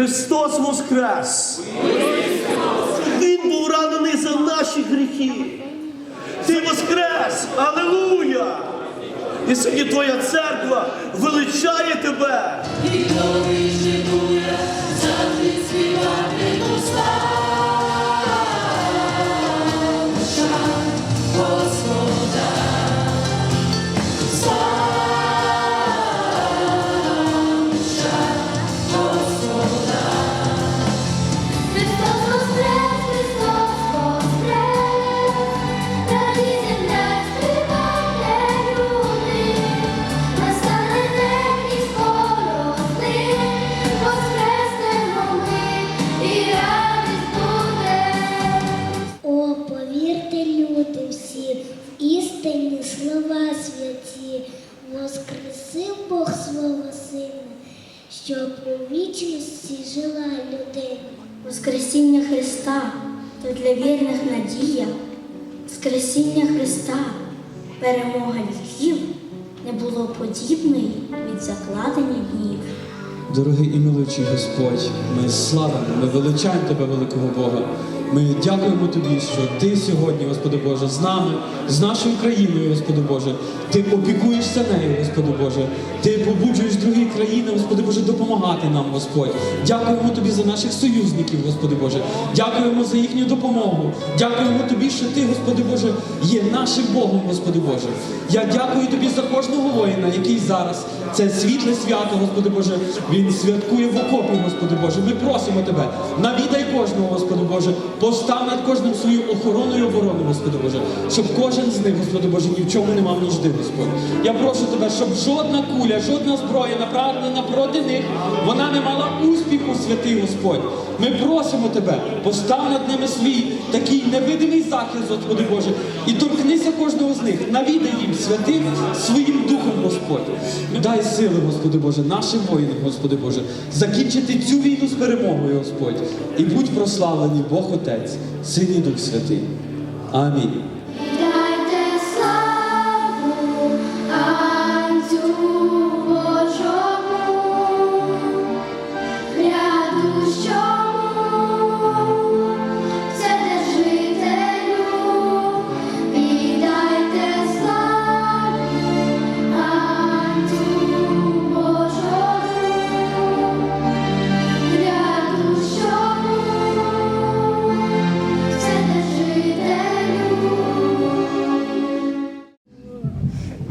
Христос Воскрес! Він був ранений за наші гріхи. Ти Воскрес! Аллилуйя! І сьогодні твоя церква величає тебе! Слова святі, воскресив Бог свого сина, щоб у вічності жила людина. Воскресіння Христа то для вірних надія, Воскресіння Христа, перемога гріхів не було подібної від закладення днів. Дорогий і милуючий Господь, ми славимо, ми величаємо Тебе, великого Бога. Ми дякуємо Тобі, що Ти сьогодні, Господи Боже, з нами, з нашою країною, Господи Боже. Ти опікуєшся нею, Господи Боже. Ти побуджуєш Боже, допомагати нам, Господь. Дякуємо Тобі за наших союзників, Господи Боже. Дякуємо за їхню допомогу. Дякуємо Тобі, що Ти, Господи Боже, є нашим Богом, Господи Боже. Я дякую Тобі за кожного воїна, який зараз це світле свято, Господи Боже. Він святкує в окопі, Господи Боже. Ми просимо Тебе, навідай кожного, Господи Боже, постав над кожним свою охорону і оборону, Господи Боже, щоб кожен з них, Господи Боже, ні в чому не мав нужди, Господь. Я прошу Тебе, щоб жодна куля, жодна зброя направлена проти них, вона не мала успіху, святий Господь. Ми просимо Тебе, постав над ними свій такий невидимий захист, Господи Боже, і торкнися кожного з них, навідай їм святим своїм духом, Господь. Дай сили, Господи Боже, нашим воїнам, Господи Боже, закінчити цю війну з перемогою, Господь. І будь прославлений Бог Отець, Син і Дух Святий. Амінь.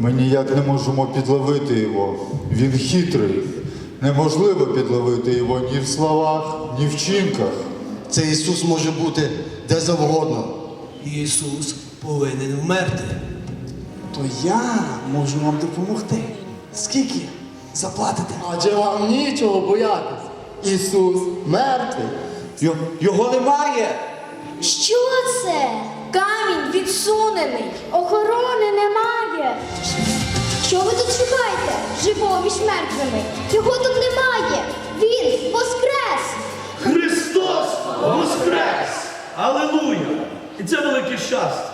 Ми ніяк не можемо підловити його. Він хитрий. Неможливо підловити його ні в словах, ні в чинках. Цей Ісус може бути де завгодно. Ісус повинен вмерти. То я можу вам допомогти. Скільки заплатите? Адже вам нічого боятись. Ісус мертвий. Його немає. Що це? Камінь відсунений, охорони Живого між мертвими. Його тут немає. Він воскрес! Христос Воскрес! Аллилуйя! І це велике щастя.